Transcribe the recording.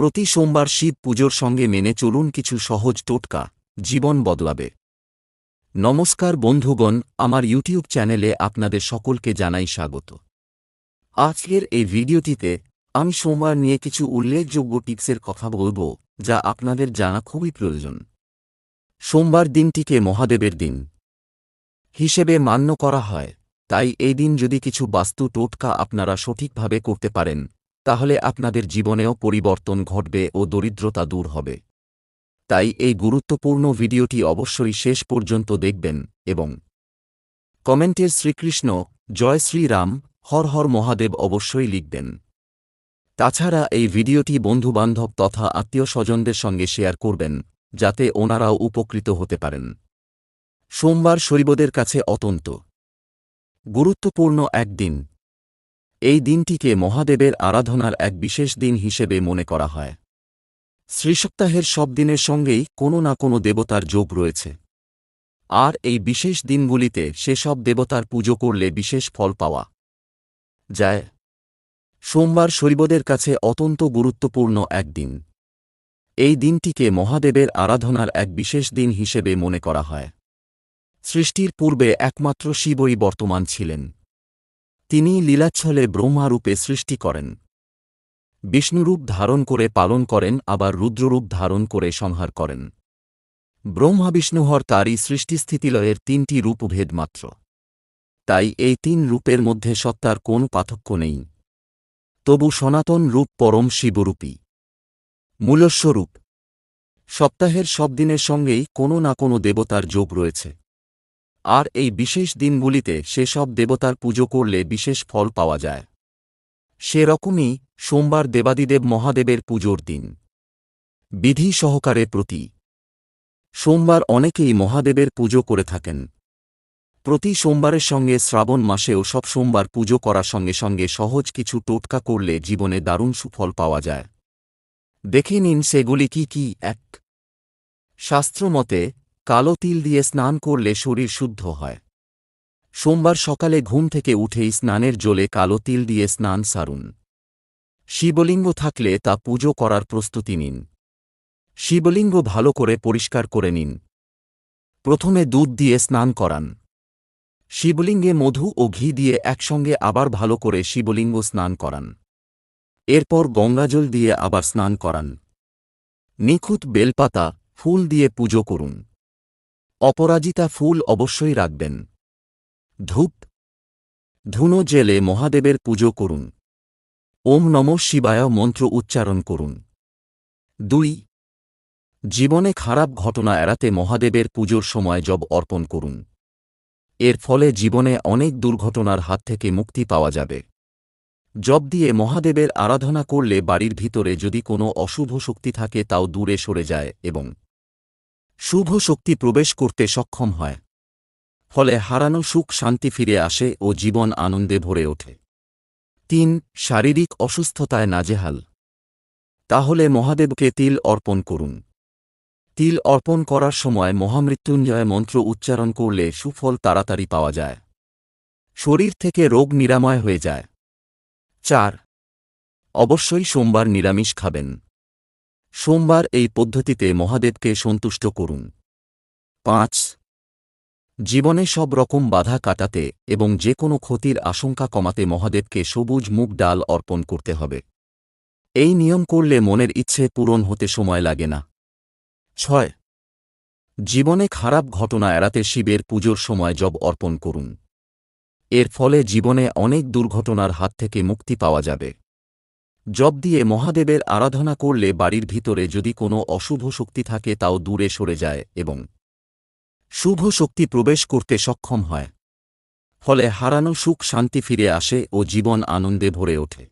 প্রতি সোমবার শিব পুজোর সঙ্গে মেনে চলুন কিছু সহজ টোটকা, জীবন বদলাবে। নমস্কার বন্ধুগণ, আমার ইউটিউব চ্যানেলে আপনাদের সকলকে জানাই স্বাগত। আজকের এই ভিডিওটিতে আমি সোমবার নিয়ে কিছু উল্লেখযোগ্য টিপসের কথা বলব, যা আপনাদের জানা খুবই প্রয়োজন। সোমবার দিনটিকে মহাদেবের দিন হিসেবে মান্য করা হয়, তাই এই দিন যদি কিছু বাস্তু টোটকা আপনারা সঠিকভাবে করতে পারেন তাহলে আপনাদের জীবনেও পরিবর্তন ঘটবে ও দরিদ্রতা দূর হবে। তাই এই গুরুত্বপূর্ণ ভিডিওটি অবশ্যই শেষ পর্যন্ত দেখবেন এবং কমেন্টের শ্রীকৃষ্ণ, জয় শ্রীরাম, হর হর মহাদেব অবশ্যই লিখবেন। তাছাড়া এই ভিডিওটি বন্ধুবান্ধব তথা আত্মীয় স্বজনদের সঙ্গে শেয়ার করবেন, যাতে ওনারাও উপকৃত হতে পারেন। সোমবার শৈবদের কাছে অতন্ত গুরুত্বপূর্ণ একদিন। এই দিনটিকে মহাদেবের আরাধনার এক বিশেষ দিন হিসেবে মনে করা হয়। শ্রীসপ্তাহের সব দিনের সঙ্গেই কোনো না কোনো দেবতার যোগ রয়েছে। আর এই বিশেষ দিনগুলিতে সেসব দেবতার পুজো করলে বিশেষ ফল পাওয়া যায়। সোমবার শৈবদের কাছে অত্যন্ত গুরুত্বপূর্ণ এক দিন। এই দিনটিকে মহাদেবের আরাধনার এক বিশেষ দিন হিসেবে মনে করা হয়। সৃষ্টির পূর্বে একমাত্র শিবই বর্তমান ছিলেন। তিনি লীলাচ্ছলে ব্রহ্মারূপে সৃষ্টি করেন। বিষ্ণুরূপ ধারণ করে পালন করেন, আবার রুদ্ররূপ ধারণ করে সংহার করেন। ব্রহ্মা বিষ্ণুহর তারই সৃষ্টিস্থিতিলয়ের তিনটি রূপভেদ মাত্র। তাই এই তিন রূপের মধ্যে সত্তার কোন পার্থক্য নেই। তবু সনাতন রূপ পরম শিবরূপী। মূলস্বরূপ। সপ্তাহের সব দিনের সঙ্গেই কোনো না কোনো দেবতার যোগ রয়েছে। আর এই বিশেষ দিনগুলিতে সেসব দেবতার পুজো করলে বিশেষ ফল পাওয়া যায়। সেরকমই সোমবার দেবাদিদেব মহাদেবের পুজোর দিন। বিধি সহকারে প্রতি সোমবার অনেকেই মহাদেবের পুজো করে থাকেন। প্রতি সোমবারের সঙ্গে শ্রাবণ মাসেও সব সোমবার পুজো করার সঙ্গে সঙ্গে সহজ কিছু টোটকা করলে জীবনে দারুণ সুফল পাওয়া যায়। দেখে নিন সেগুলি কি কি, এক। শাস্ত্রমতে কালো তিল দিয়ে স্নান করলে শরীর শুদ্ধ হয়। সোমবার সকালে ঘুম থেকে উঠেই স্নানের জলে কালো তিল দিয়ে স্নান সারুন। শিবলিঙ্গ থাকলে তা পুজো করার প্রস্তুতি নিন। শিবলিঙ্গ ভালো করে পরিষ্কার করে নিন। প্রথমে দুধ দিয়ে স্নান করান। শিবলিঙ্গে মধু ও ঘি দিয়ে একসঙ্গে আবার ভালো করে শিবলিঙ্গ স্নান করান। এরপর গঙ্গাজল দিয়ে আবার স্নান করান। নিখুঁত বেলপাতা, ফুল দিয়ে পুজো করুন। অপরাজিতা ফুল অবশ্যই রাখবেন। ধূপ। ধুনো জেলে মহাদেবের পুজো করুন। ওম নম শিবায় মন্ত্র উচ্চারণ করুন। দুই। জীবনে খারাপ ঘটনা এড়াতে মহাদেবের পুজোর সময় জব অর্পণ করুন। এর ফলে জীবনে অনেক দুর্ঘটনার হাত থেকে মুক্তি পাওয়া যাবে। জব দিয়ে মহাদেবের আরাধনা করলে বাড়ির ভিতরে যদি কোনো অশুভ শক্তি থাকে তাও দূরে সরে যায় এবং শুভ শক্তি প্রবেশ করতে সক্ষম হয়। ফলে হারানো সুখ শান্তি ফিরে আসে ও জীবন আনন্দে ভরে ওঠে। তিন, শারীরিক অসুস্থতায় নাজেহাল। তাহলে মহাদেবকে তিল অর্পণ করুন। তিল অর্পণ করার সময় মহামৃত্যুঞ্জয় মন্ত্র উচ্চারণ করলে সুফল তাড়াতাড়ি পাওয়া যায়। শরীর থেকে রোগ নিরাময় হয়ে যায়। চার, অবশ্যই সোমবার নিরামিষ খাবেন। সোমবার এই পদ্ধতিতে মহাদেবকে সন্তুষ্ট করুন। পাঁচ, জীবনে সব রকম বাধা কাটাতে এবং যে কোনো ক্ষতির আশঙ্কা কমাতে মহাদেবকে সবুজ মুগ ডাল অর্পণ করতে হবে। এই নিয়ম করলে মনের ইচ্ছে পূরণ হতে সময় লাগে না। ছয়, জীবনে খারাপ ঘটনা এড়াতে শিবের পুজোর সময় জব অর্পণ করুন। এর ফলে জীবনে অনেক দুর্ঘটনার হাত থেকে মুক্তি পাওয়া যাবে। জব দিয়ে মহাদেবের আরাধনা করলে বাড়ির ভিতরে যদি কোনো অশুভ শক্তি থাকে তাও দূরে সরে যায় এবং শুভ শক্তি প্রবেশ করতে সক্ষম হয়। ফলে হারানো সুখ শান্তি ফিরে আসে ও জীবন আনন্দে ভরে ওঠে।